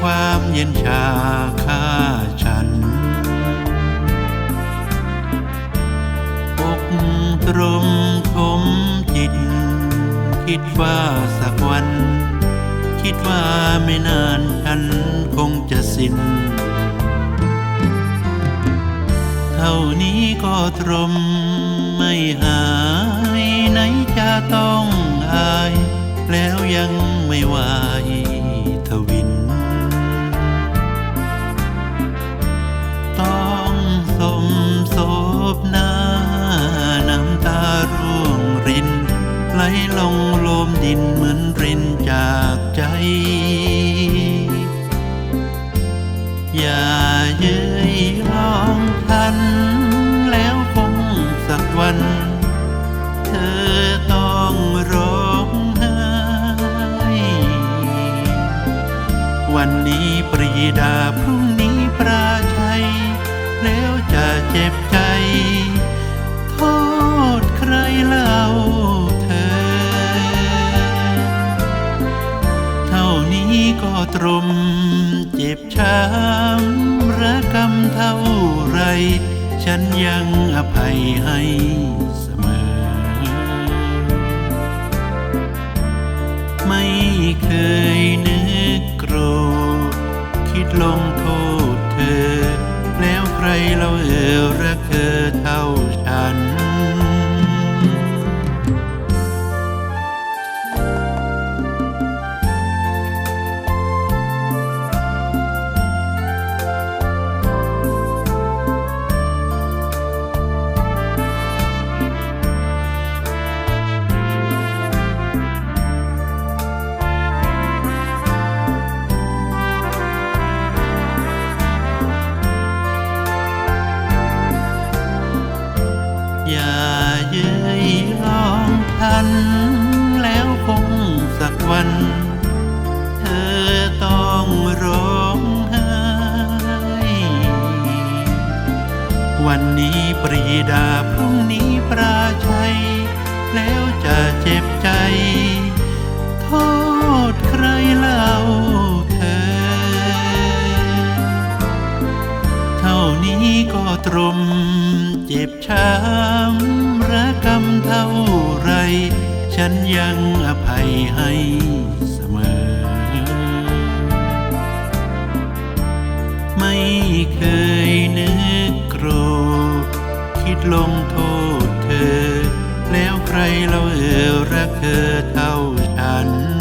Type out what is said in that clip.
ความเย็นชาฆ่าฉันอกตรมคมจิต คิดว่าสักวัน คิดว่าไม่นานฉันคงจะสิ้น เท่านี้ก็ตรมไม่หายไหนจะต้องอาย แล้วยังไม่ไหว ไหลลงโลมดินเหมือนรินจากใจ อย่าเย้ยร้องทัน แล้วคงสักวัน เธอต้องร้องไห้วันนี้ปรีดาพรุ่งนี้ปราชัย แล้วจะเจ็บใจ รมเจ็บช้ำระกำเท่าไร ฉันยังอภัยให้เสมอ ไม่เคยนึกโกรธคิดลงโทษเธอ แล้วใครเราเออรักเธอันแล้วคงสักวัน เธอต้องร้องไห้ วันนี้ปรีดาพรุ่งนี้ปราชัย แล้วจะเจ็บใจ โทษใครเล่าเธอ เท่านี้ก็ตรมเจ็บช้ำระก ฉันยังอภัยให้เสมอ ไม่เคยนึกโกรธคิดลงโทษเธอ แล้วใครเราเออรักเธอเท่าฉัน